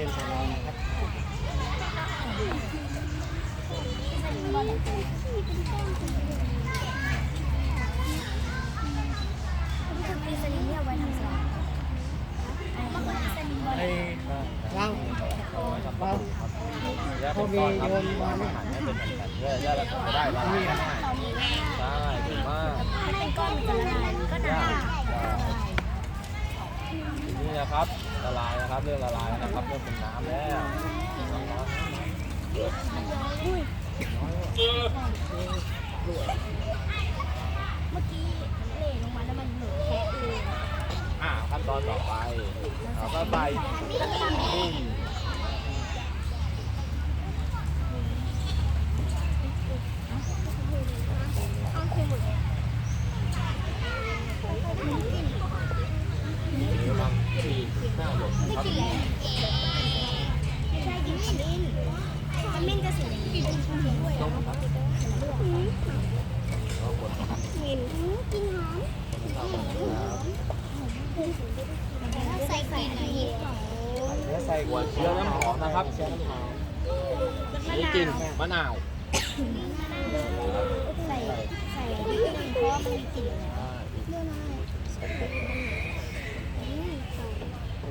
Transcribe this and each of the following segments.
ล่นของเรานะครับมีสลิงเนี่ยไว้ทำสลับมันก็มีสลิงบอลไอ้เราเราแยกเป็นก้อนครับวางอาหารให้เป็นแผ่นๆเพื่อจะได้ละลายง่ายใช่ถูกมาก มันเป็นก้อนมันจะละลายก็นาน นี่นะครับละลายนะครับเริ่มละลายแล้วนะครับเริ่มเป็นน้ำแล้วร้อนเมื่อกี้เละลงมาแล้วมันเหมือนแคะเลยๆอ่าขั้นตอนต่อไปเราก็ใส่นิ่ม เอาคือหมด หรือบางทีหน้าหยดครับ ไม่ใช่กินขมิ้นขมิ้นจะสีกินด้วย ต้มครับแล้วกดนะครับ กิน กินหอมเข้ากันนะครับใส่ไข่ไหนแล้วใส่หัวเชื้อน้ำหอมนะครับเชื้อน้ำหอมนี่กินมะนาว ใส่ใส่นิดนึงเพราะว่ามันมีกลิ่นแล้ว อ่า ใส่ที่ที่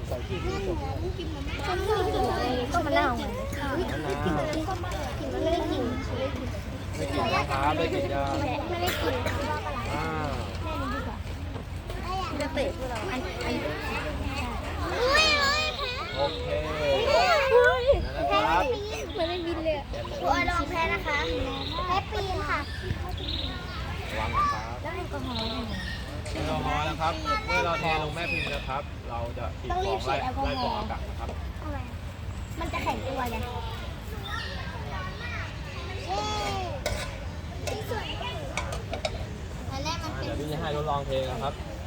สุด ก็มะนาวไงมะนาวกินมันไม่ได้กลิ่นไม่กินนะครับไม่กินยาไม่ได้กลิ่นอ่าจะเตะพวกเราอันอันโอเคแพ้มันไม่บินเลยครูออยลองแพ้นะคะแพ้ปีนค่ะวางนะครับแล้วแอลกอฮอล์แอลกอฮอล์ นะครับ เมื่อเราเทลงแม่พิมพ์นะครับ เราจะฉีดฟองไล่ไล่ฟองอากาศนะครับมันจะแข็งตัวไงตอนแรกมันอ่าเป็น เดี๋ยวพี่จะให้ทดลองเทนะครับต